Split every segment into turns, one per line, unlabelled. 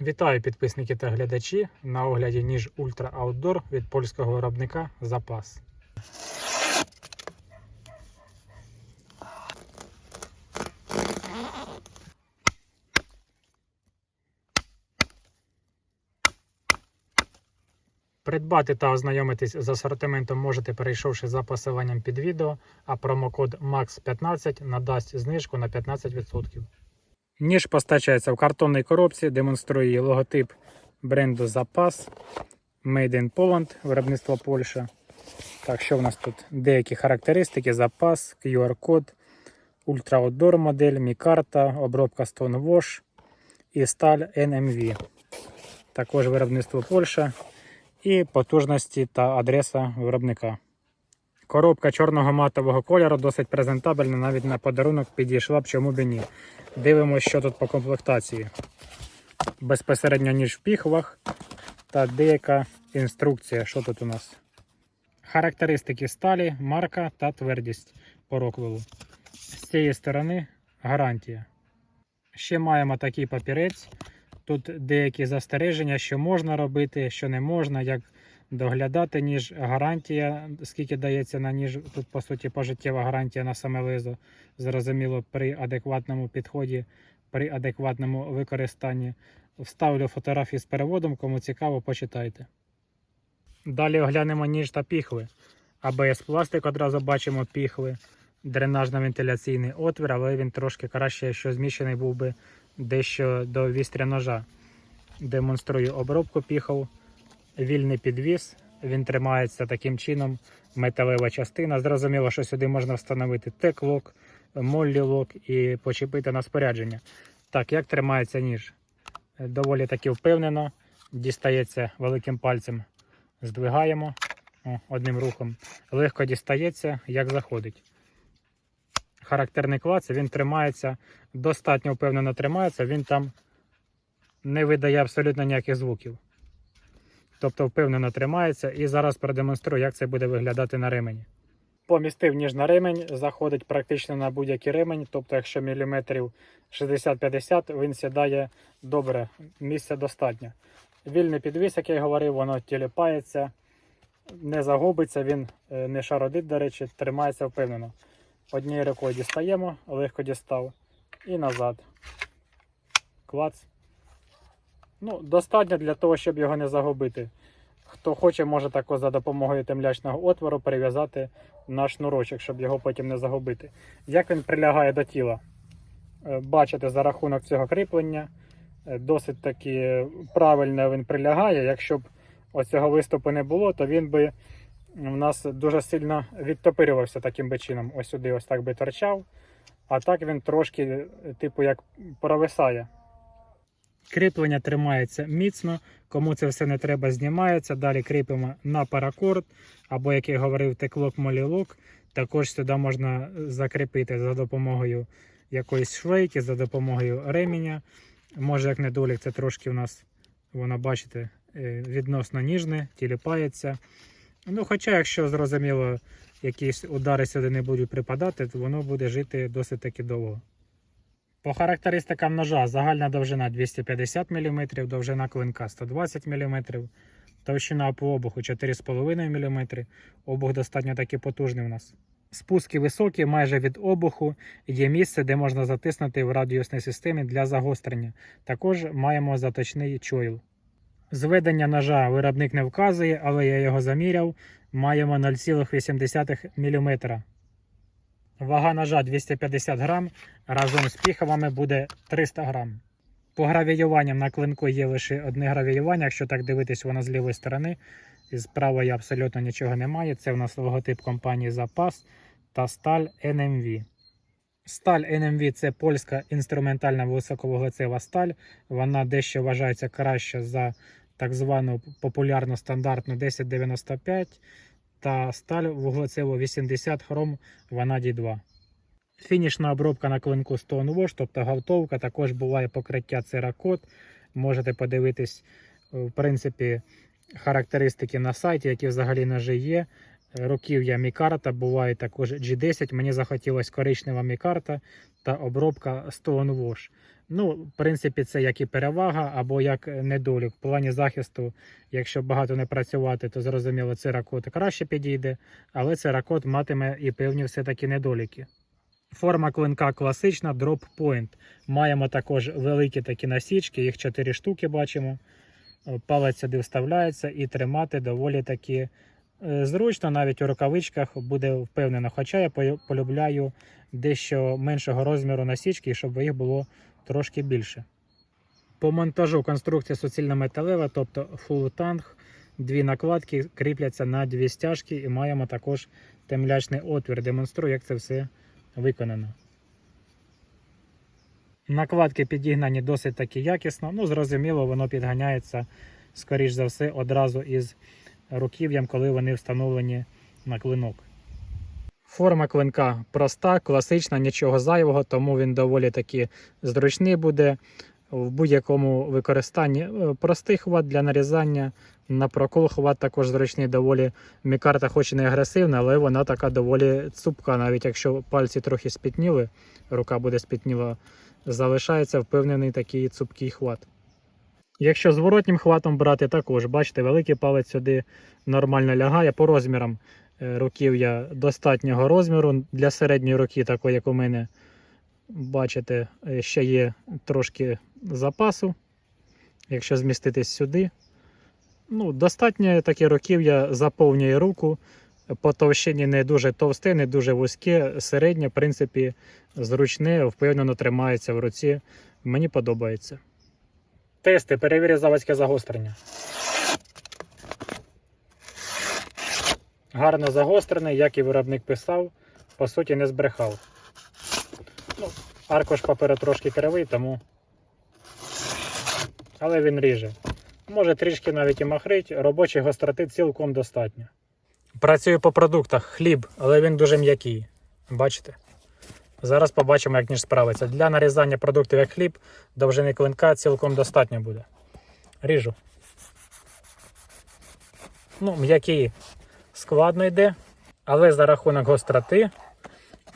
Вітаю підписники та глядачі. На огляді ніж Ультра Outdoor від польського виробника Запас. Придбати та ознайомитись з асортиментом можете, перейшовши за посиланням під відео, а промокод MAX15 надасть знижку на 15%. Ніж постачається в картонній коробці, демонструє її логотип бренду Запас Made in Poland, виробництво Польща. Так, що в нас тут? Деякі характеристики, запас, QR-код, Outdoor модель, мікарта, обробка Stone Wash і сталь NMV. Також виробництво Польща і потужності та адреса виробника. Коробка чорного матового кольору досить презентабельна, навіть на подарунок підійшла б чому б і ні. Дивимося, що тут по комплектації. Безпосередньо ніж в піхвах та деяка інструкція, що тут у нас. Характеристики сталі, марка та твердість по роквелу. З цієї сторони гарантія. Ще маємо такий папірець. Тут деякі застереження, що можна робити, що не можна, як доглядати ніж, гарантія, скільки дається на ніж. Тут, по суті, пожиттєва гарантія на саме лезо. Зрозуміло, при адекватному підході, при адекватному використанні. Вставлю фотографії з переводом, кому цікаво, почитайте. Далі оглянемо ніж та піхви. АБС пластик одразу бачимо піхви, дренажно-вентиляційний отвір, але він трошки краще, що зміщений був би дещо до вістря ножа. Демонструю обробку піхов, вільний підвіс. Він тримається таким чином, металева частина. Зрозуміло, що сюди можна встановити тек-лок, моллі-лок і почепити на спорядження. Так, як тримається ніж? Доволі таки впевнено. Дістається великим пальцем. Здвигаємо О, одним рухом. Легко дістається, як заходить. Характерний клац, він тримається, достатньо впевнено тримається, він там не видає абсолютно ніяких звуків. Тобто впевнено тримається і зараз продемонструю, як це буде виглядати на ремені. Помістив ніж на ремень, заходить практично на будь-який ремень, тобто, якщо міліметрів 60-50, він сідає добре, місця достатньо. Вільний підвіс, як я говорив, воно тіліпається, не загубиться, він е, не шародить, до речі, тримається впевнено. Однією рукою дістаємо, легко дістав, і назад. Клац. Ну, достатньо для того, щоб його не загубити. Хто хоче, може також за допомогою темлячного отвору перев'язати на шнурочок, щоб його потім не загубити. Як він прилягає до тіла? Е, Бачите, за рахунок цього кріплення е, досить таки правильно він прилягає. Якщо б оцього виступу не було, то він би у нас дуже сильно відтопирювався таким би чином. Ось сюди ось так би торчав. А так він трошки, е, типу, як провисає. Кріплення тримається міцно, кому це все не треба, знімається. Далі кріпимо на паракорд, або, як я говорив, теклок молілок. Також сюди можна закріпити за допомогою якоїсь шлейки, за допомогою реміння. Може, як недолік, це трошки у нас, воно, бачите, е, відносно ніжне, тіліпається. Ну, Хоча, якщо зрозуміло, якісь удари сюди не будуть припадати, то воно буде жити досить таки довго. По характеристикам ножа загальна довжина 250 мм, довжина клинка 120 мм, товщина по обуху 4,5 мм. Обух достатньо таки потужний у нас. Спуски високі, майже від обуху. Є місце, де можна затиснути в радіусній системі для загострення. Також маємо заточний чойл. Зведення ножа виробник не вказує, але я його заміряв. Маємо 0,8 мм. Вага ножа 250 грам, разом з піховами буде 300 грам. По гравіюванням на клинку є лише одне гравіювання, якщо так дивитись, воно з лівої сторони. І з правої абсолютно нічого немає. Це у нас логотип компанії Запас та сталь NMV. Сталь NMV це польська інструментальна високовуглецева сталь. Вона дещо вважається краще за так звану популярну стандартну 1095 та сталь вуглецево 80 хром ванадій 2. Фінішна обробка на клинку Stone Wash, тобто гавтовка, також буває покриття церакот. Можете подивитись, в принципі, характеристики на сайті, які взагалі ножі є. Руків'я мікарта, буває також G10. Мені захотілося коричнева мікарта та обробка Stone Wash. Ну, в принципі, це як і перевага або як недолік. В плані захисту, якщо багато не працювати, то зрозуміло, циракот краще підійде, але циракот матиме і певні все-таки недоліки. Форма клинка класична, Drop Point. Маємо також великі такі насічки, їх 4 штуки бачимо. Палець сюди вставляється і тримати доволі таки зручно, навіть у рукавичках буде впевнено. Хоча я полюбляю дещо меншого розміру насічки, щоб їх було трошки більше. По монтажу конструкція суцільно металева, тобто full танк. Дві накладки кріпляться на дві стяжки і маємо також темлячний отвір. Демонструю, як це все виконано. Накладки підігнані досить таки якісно. Ну, зрозуміло, воно підганяється, скоріш за все, одразу із руків'ям, коли вони встановлені на клинок. Форма клинка проста, класична, нічого зайвого, тому він доволі таки зручний буде в будь-якому використанні. Е, Простий хват для нарізання. На прокол хват також зручний, доволі мікарта, хоч і не агресивна, але вона така доволі цупка. Навіть якщо пальці трохи спітніли, рука буде спітніла, залишається впевнений такий цупкий хват. Якщо зворотнім хватом брати, також бачите, великий палець сюди нормально лягає по розмірам. е, Руків'я достатнього розміру для середньої руки, такої як у мене. Бачите, е, ще є трошки запасу. Якщо зміститись сюди. Ну, достатньо таке руків'я заповнює руку. По товщині не дуже товсте, не дуже вузьке, середнє, в принципі, зручне, впевнено тримається в руці. Мені подобається. Тести, перевірю заводське загострення. Гарно загострений, як і виробник писав, по суті, не збрехав. Ну, аркуш паперу трошки кривий, тому. Але він ріже. Може трішки навіть і махрить, робочої гостроти цілком достатньо. Працюю по продуктах хліб, але він дуже м'який. Бачите? Зараз побачимо, як ніж справиться. Для нарізання продуктів як хліб, довжини клинка цілком достатньо буде. Ріжу. Ну, м'який складно йде, але за рахунок гостроти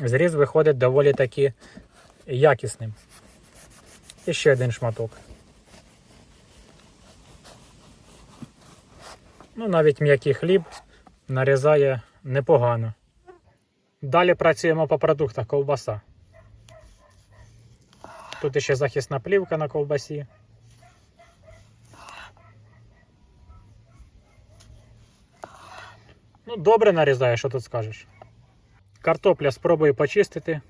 зріз виходить доволі таки якісним. І ще один шматок. Ну, навіть м'який хліб нарізає непогано. Далі працюємо по продуктах ковбаса. Тут ще захисна плівка на ковбасі. Ну, добре нарізає, що тут скажеш. Картопля спробую почистити.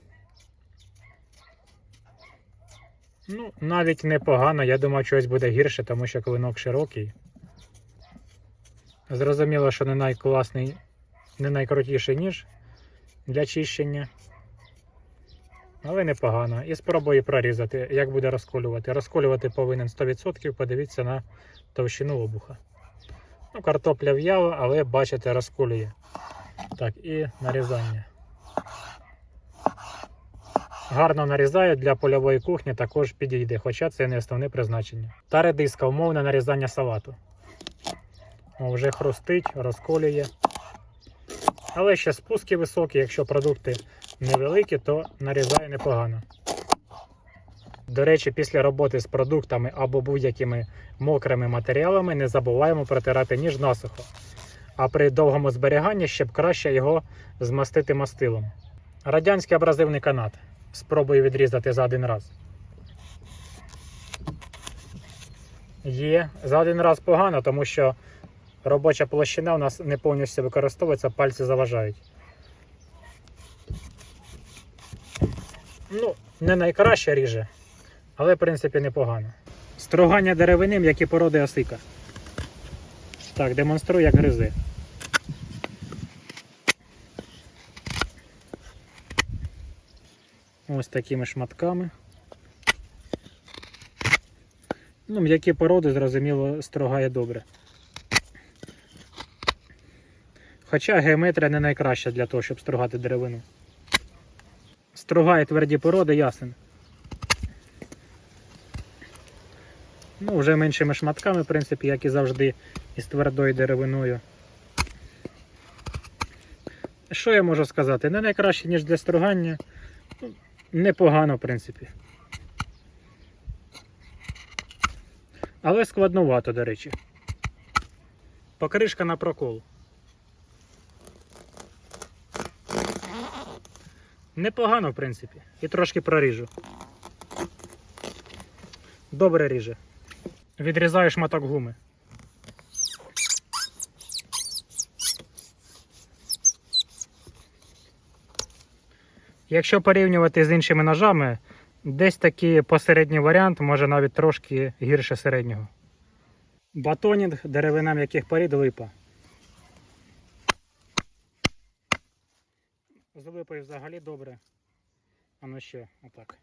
Ну, навіть непогано. Я думав, щось буде гірше, тому що клинок широкий. Зрозуміло, що не найкласний, не найкрутіший ніж для чищення. Але непогано. І спробую прорізати, як буде розколювати. Розколювати повинен 100%, подивіться на товщину обуха. Ну, картопля в'яла, але бачите, розколює. Так, і нарізання. Гарно нарізає для польової кухні, також підійде, хоча це не основне призначення. Та редиска, умовне нарізання салату. О, вже хрустить, розколює. Але ще спуски високі, якщо продукти невеликі, то нарізає непогано. До речі, після роботи з продуктами або будь-якими мокрими матеріалами не забуваємо протирати ніж насухо. А при довгому зберіганні ще б краще його змастити мастилом. Радянський абразивний канат. Спробую відрізати за один раз. Є. За один раз погано, тому що робоча площина у нас не повністю використовується, пальці заважають. Ну, не найкраще ріже, але в принципі непогано. Стругання деревини, які породи осика. Так, демонструю, як гризи. Ось такими шматками. Ну, м'які породи, зрозуміло, строгає добре. Хоча геометрія не найкраща для того, щоб стругати деревину. Стругає тверді породи, ясен. Ну, вже меншими шматками, в принципі, як і завжди, із твердою деревиною. Що я можу сказати? Не найкраще, ніж для стругання. Ну, Непогано, в принципі. Але складновато, до речі. Покришка на прокол. Непогано, в принципі. І трошки проріжу. Добре ріже. Відрізаю шматок гуми. Якщо порівнювати з іншими ножами, десь такий посередній варіант, може навіть трошки гірше середнього. Батонінг, деревина яких порід липа. З липою взагалі добре. А ну ще отак.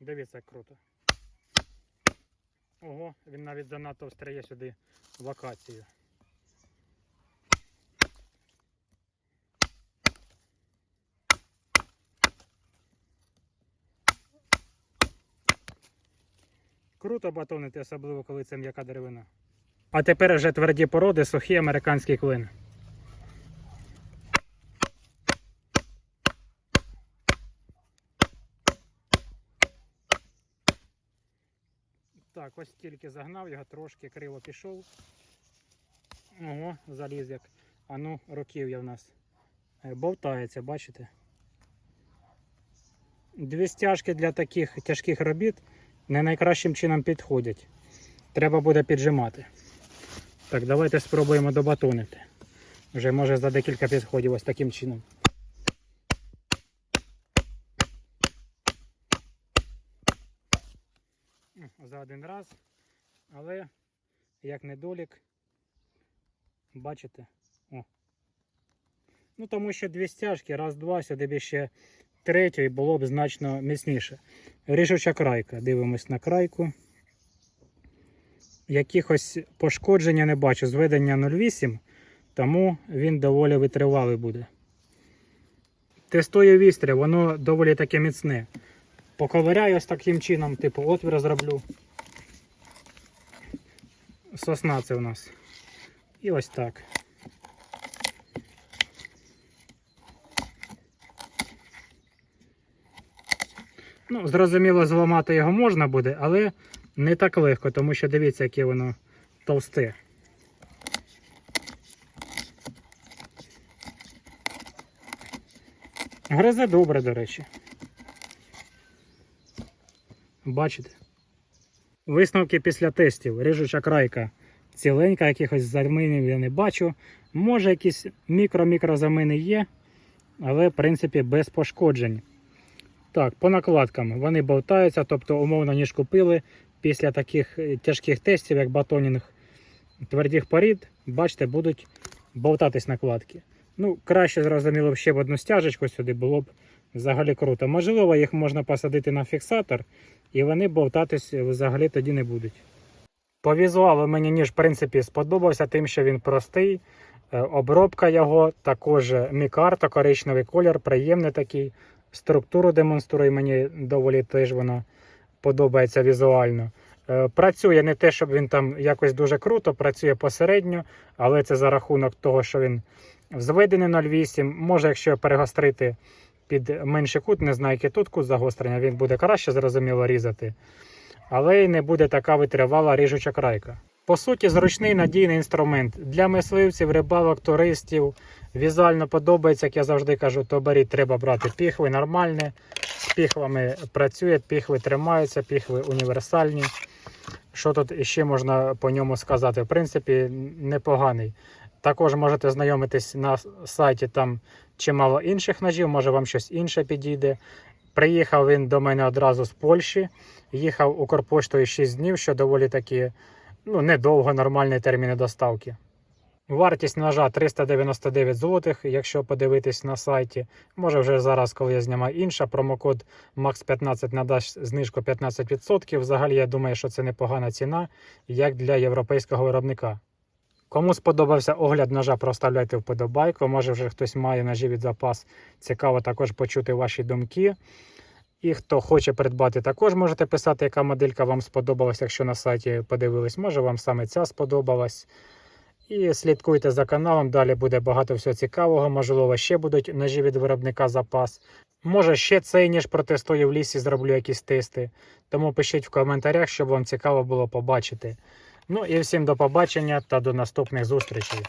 Дивіться, як круто. Ого, він навіть занадто встряє сюди локацію. Круто батонити, особливо коли це м'яка деревина. А тепер вже тверді породи, сухий американський клин. Так, ось тільки загнав його, трошки криво пішов. Ого, заліз як. А ну, руків'я в нас. Е, Бовтається, бачите? Дві стяжки для таких тяжких робіт не найкращим чином підходять. Треба буде піджимати. Так, давайте спробуємо добатонити. Вже може за декілька підходів ось таким чином. М, За один раз. Але як недолік, бачите? О. Ну тому що дві стяжки, раз-два, сюди б ще третю і було б значно міцніше. Ріжуча крайка. Дивимось на крайку. Якихось пошкодження не бачу. Зведення 0,8, тому він доволі витривалий буде. Тестую вістря, воно доволі таке міцне. Поковиряю ось таким чином, типу отвір зроблю. Сосна це у нас. І ось так. Ну, зрозуміло, зламати його можна буде, але не так легко, тому що дивіться, яке воно товсте. Гризе добре, до речі. Бачите? Висновки після тестів. Ріжуча крайка ціленька, якихось заминів я не бачу. Може, якісь мікро-мікро замини є, але в принципі без пошкоджень. Так, по накладкам вони болтаються, тобто, умовно, ніж купили після таких е, тяжких тестів, як батонінг твердих порід, бачите, будуть болтатись накладки. Ну, краще, зрозуміло, ще в одну стяжечку сюди було б взагалі круто. Можливо, їх можна посадити на фіксатор, і вони болтатись взагалі тоді не будуть. По візуалу мені ніж, в принципі, сподобався тим, що він простий. Е, Обробка його також мікарта, коричневий колір, приємний такий. Структуру демонструє, мені доволі теж вона подобається візуально. Е, Працює не те, щоб він там якось дуже круто, працює посередньо, але це за рахунок того, що він зведений 0,8. Може, якщо перегострити під менший кут, не знаю, який тут кут загострення, він буде краще зрозуміло різати. Але й не буде така витривала ріжуча крайка. По суті, зручний надійний інструмент для мисливців, рибалок, туристів. Візуально подобається, як я завжди кажу, то беріть, треба брати піхви нормальні. З піхвами працює, піхви тримаються, піхви універсальні. Що тут ще можна по ньому сказати? В принципі, непоганий. Також можете знайомитись на сайті, там чимало інших ножів, може вам щось інше підійде. Приїхав він до мене одразу з Польщі, їхав Укрпоштою 6 днів, що доволі таки ну, недовго нормальні терміни доставки. Вартість ножа 399 злотих, якщо подивитись на сайті. Може вже зараз, коли я знімаю інша, промокод MAX15 надасть знижку 15%. Взагалі, я думаю, що це непогана ціна, як для європейського виробника. Кому сподобався огляд ножа, проставляйте вподобайку. Може вже хтось має ножі від запас. Цікаво також почути ваші думки. І хто хоче придбати, також можете писати, яка моделька вам сподобалась, якщо на сайті подивились. Може вам саме ця сподобалась. І слідкуйте за каналом, далі буде багато всього цікавого. Можливо, ще будуть ножі від виробника запас. Може, ще цей ніж протестую в лісі, зроблю якісь тести. Тому пишіть в коментарях, щоб вам цікаво було побачити. Ну і всім до побачення та до наступних зустрічей.